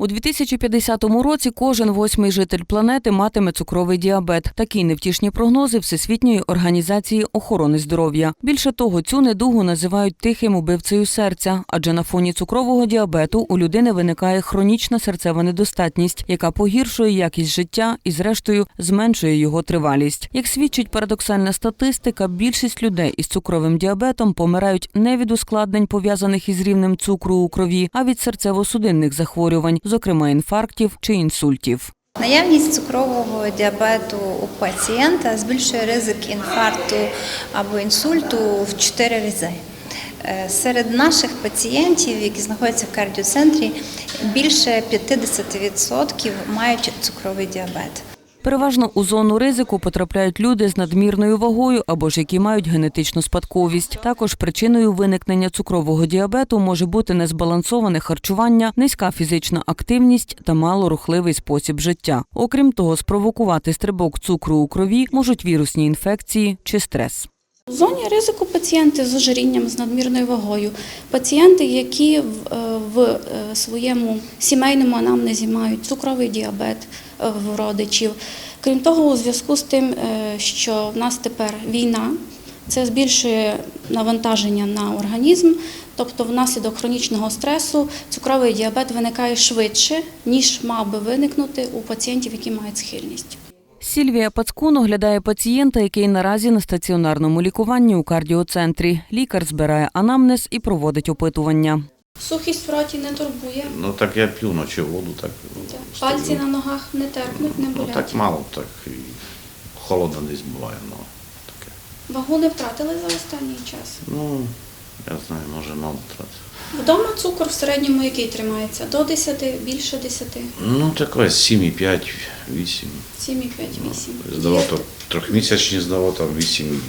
У 2050 році кожен восьмий житель планети матиме цукровий діабет. Такі невтішні прогнози Всесвітньої організації охорони здоров'я. Більше того, цю недугу називають тихим убивцею серця, адже на фоні цукрового діабету у людини виникає хронічна серцева недостатність, яка погіршує якість життя і, зрештою, зменшує його тривалість. Як свідчить парадоксальна статистика, більшість людей із цукровим діабетом помирають не від ускладнень, пов'язаних із рівнем цукру у крові, а від серцево-судинних захворювань, зокрема інфарктів чи інсультів. Наявність цукрового діабету у пацієнта збільшує ризик інфаркту або інсульту в 4 рази. Е, Серед наших пацієнтів, які знаходяться в кардіоцентрі, більше 50% мають цукровий діабет. Переважно у зону ризику потрапляють люди з надмірною вагою або ж які мають генетичну спадковість. Також причиною виникнення цукрового діабету може бути незбалансоване харчування, низька фізична активність та малорухливий спосіб життя. Окрім того, спровокувати стрибок цукру у крові можуть вірусні інфекції чи стрес. В зоні ризику пацієнти з ожирінням, з надмірною вагою, пацієнти, які в, е, е, своєму сімейному анамнезі мають цукровий діабет е, в родичів. Крім того, у зв'язку з тим, що в нас тепер війна, це збільшує навантаження на організм, тобто внаслідок хронічного стресу цукровий діабет виникає швидше, ніж мав би виникнути у пацієнтів, які мають схильність. Сільвія Пацкун оглядає пацієнта, який наразі на стаціонарному лікуванні у кардіоцентрі. Лікар збирає анамнез і проводить опитування. Сухість в роті не турбує. Ну так я п'ю ночі воду, так. стою. Пальці на ногах не терпнуть, не Ну болять. так мало, так і холодно десь буває, ну таке. Вагу не втратили за останній час. Ну, я знаю, може мало трати. Вдома цукор в середньому який тримається? До 10, більше 10, Ну, таке 7,5, 8. 7,5, 8. Здавав то трьохмісячні здавав, там 8,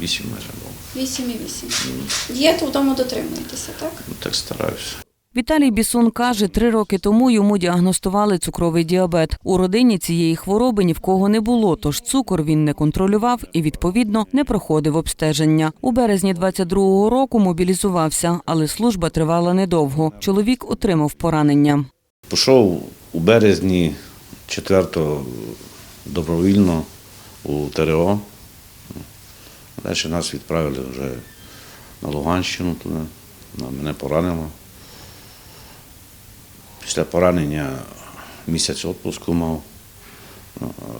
8 майже було. 8,8. Дієту вдома дотримуєтеся, так? Ну так стараюся. Віталій Бісун каже, три роки тому йому діагностували цукровий діабет. У родині цієї хвороби ні в кого не було, тож цукор він не контролював і, відповідно, не проходив обстеження. У березні 22-го року мобілізувався, але служба тривала недовго. Чоловік отримав поранення. Пішов у березні 4-го добровільно у ТРО. Далі нас відправили вже на Луганщину туди. Мене поранило. Після поранення місяць відпуску мав.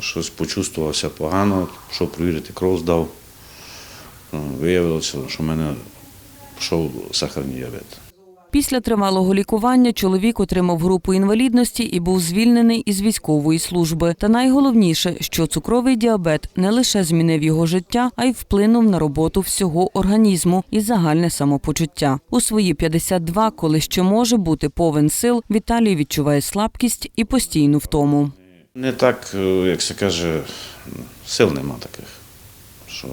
Щось почувствувався погано, пішов провірити, кров здав. Виявилося, що в мене пішов сахарний діабет. Після тривалого лікування чоловік отримав групу інвалідності і був звільнений із військової служби. Та найголовніше, що цукровий діабет не лише змінив його життя, а й вплинув на роботу всього організму і загальне самопочуття. У свої 52, коли ще може бути повен сил, Віталій відчуває слабкість і постійну втому. Не так, е, як се каже, сил нема таких. Що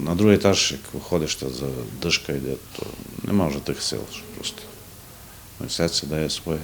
на другий етаж, як виходиш, то за дишка йде, то нема вже тих сил, просто все це дає своє.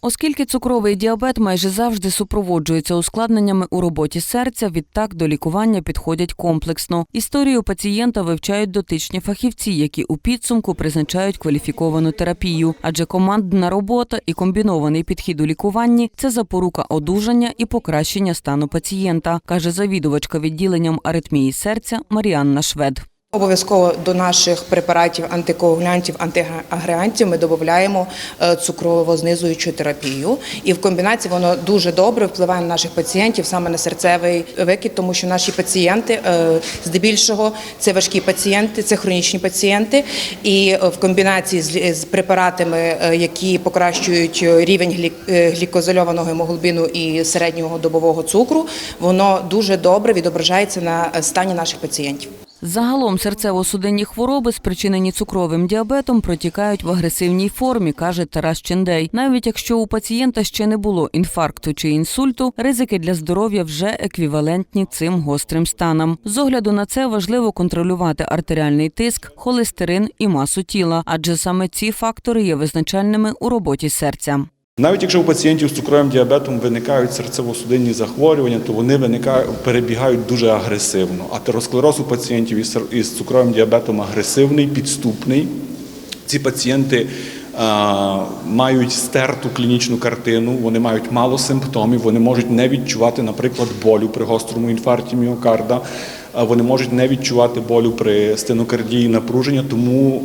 Оскільки цукровий діабет майже завжди супроводжується ускладненнями у роботі серця, відтак до лікування підходять комплексно. Історію пацієнта вивчають дотичні фахівці, які у підсумку призначають кваліфіковану терапію. Адже командна робота і комбінований підхід у лікуванні це запорука одужання і покращення стану пацієнта, каже завідувачка відділенням аритмії серця Маріанна Швед. Обов'язково до наших препаратів антикоагулянтів, антиагреантів ми додаємо е, цукрово-знизуючу терапію. І в комбінації воно дуже добре впливає на наших пацієнтів саме на серцевий викид, тому що наші пацієнти е, здебільшого це важкі пацієнти, це хронічні пацієнти. І е, в комбінації з, препаратами, які покращують рівень глі- глікозольованого гемоглобіну і середнього добового цукру, воно дуже добре відображається на стані наших пацієнтів. Загалом серцево-судинні хвороби, спричинені цукровим діабетом, протікають в агресивній формі, каже Тарас Чендей. Навіть якщо у пацієнта ще не було інфаркту чи інсульту, ризики для здоров'я вже еквівалентні цим гострим станам. З огляду на це важливо контролювати артеріальний тиск, холестерин і масу тіла, адже саме ці фактори є визначальними у роботі серця. Навіть якщо у пацієнтів з цукровим діабетом виникають серцево-судинні захворювання, то вони виникають, перебігають дуже агресивно. Атеросклероз у пацієнтів із цукровим діабетом агресивний, підступний. Ці пацієнти мають стерту клінічну картину, вони мають мало симптомів, вони можуть не відчувати, наприклад, болю при гострому інфаркті міокарда, а вони можуть не відчувати болю при стенокардії напруження, тому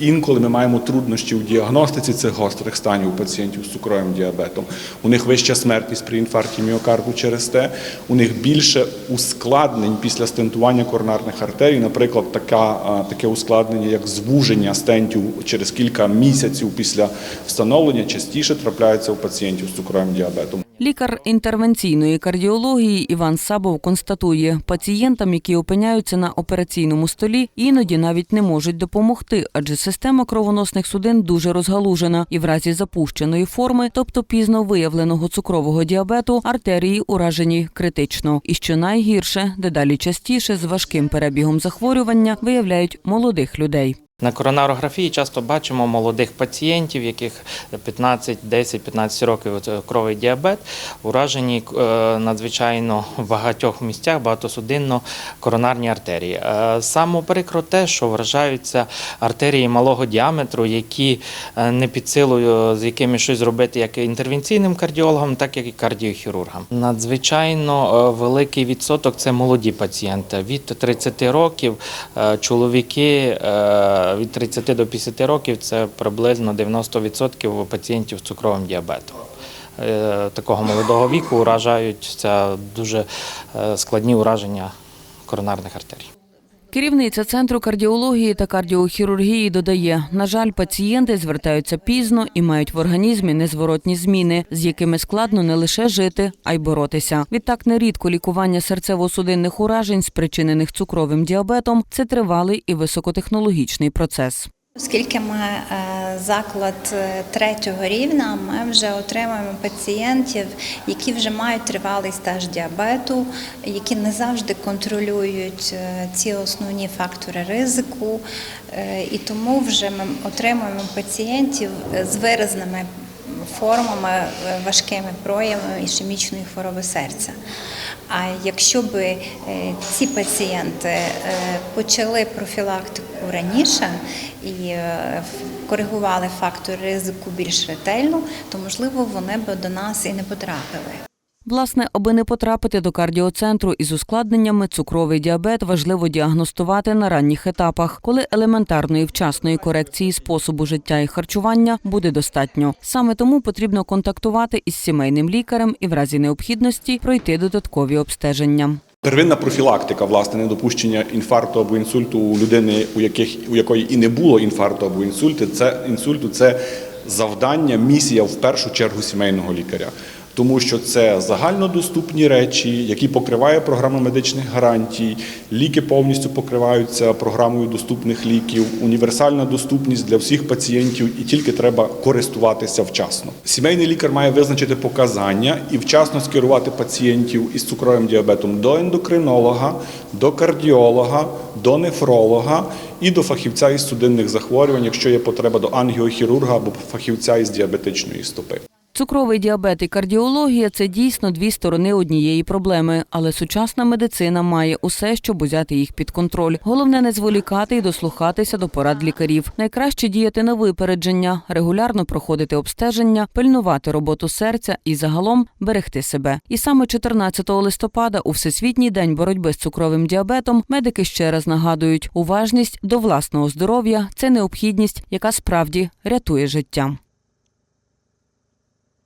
інколи ми маємо труднощі у діагностиці цих гострих станів у пацієнтів з цукровим діабетом. У них вища смертність при інфаркті міокарду через те, у них більше ускладнень після стентування коронарних артерій, наприклад, така, таке ускладнення, як звуження стентів через кілька місяців після встановлення, частіше трапляється у пацієнтів з цукровим діабетом. Лікар інтервенційної кардіології Іван Сабов констатує, пацієнтам, які опиняються на операційному столі, іноді навіть не можуть допомогти, адже система кровоносних судин дуже розгалужена, і в разі запущеної форми, тобто пізно виявленого цукрового діабету, артерії уражені критично. І що найгірше, дедалі частіше з важким перебігом захворювання виявляють молодих людей. На коронарографії часто бачимо молодих пацієнтів, яких 15, 10, 15 років цукровий діабет, уражені е, надзвичайно в багатьох місцях багатосудинно коронарні артерії. Е, Саме прикро те, що вражаються артерії малого діаметру, які е, не під силою, з якими щось зробити як інтервенційним кардіологам, так і кардіохірургам. Надзвичайно е, великий відсоток це молоді пацієнти. Від 30 років е, чоловіки е, від 30 до 50 років це приблизно 90% пацієнтів з цукровим діабетом. Е, Такого молодого віку уражаються дуже е, складні ураження коронарних артерій. Керівниця центру кардіології та кардіохірургії додає: на жаль, пацієнти звертаються пізно і мають в організмі незворотні зміни, з якими складно не лише жити, а й боротися. Відтак, нерідко лікування серцево-судинних уражень, спричинених цукровим діабетом, це тривалий і високотехнологічний процес. Оскільки ми е, заклад е, третього рівня, ми вже отримуємо пацієнтів, які вже мають тривалий стаж діабету, які не завжди контролюють е, ці основні фактори ризику, і тому вже ми отримуємо пацієнтів з виразними формами, е, важкими проявами ішемічної хвороби серця. А якщо би е, ці пацієнти е, почали профілактику раніше і коригували фактори ризику більш ретельно, то можливо вони б до нас і не потрапили. Власне, аби не потрапити до кардіоцентру із ускладненнями, цукровий діабет важливо діагностувати на ранніх етапах, коли елементарної вчасної корекції способу життя і харчування буде достатньо. Саме тому потрібно контактувати із сімейним лікарем і в разі необхідності пройти додаткові обстеження. Первинна профілактика, власне, недопущення інфаркту або інсульту у людини, у яких у якої і не було інфаркту або інсульту, це інсульту, це завдання, місія в першу чергу сімейного лікаря. Тому що це загальнодоступні речі, які покриває програма медичних гарантій, ліки повністю покриваються програмою доступних ліків, універсальна доступність для всіх пацієнтів, і тільки треба користуватися вчасно. Сімейний лікар має визначити показання і вчасно скерувати пацієнтів із цукровим діабетом до ендокринолога, до кардіолога, до нефролога і до фахівця із судинних захворювань, якщо є потреба до ангіохірурга або фахівця із діабетичної стопи. Цукровий діабет і кардіологія це дійсно дві сторони однієї проблеми, але сучасна медицина має усе, щоб узяти їх під контроль. Головне не зволікати і дослухатися до порад лікарів. Найкраще діяти на випередження, регулярно проходити обстеження, пильнувати роботу серця і загалом берегти себе. І саме 14 листопада, у всесвітній день боротьби з цукровим діабетом, медики ще раз нагадують: уважність до власного здоров'я це необхідність, яка справді рятує життя.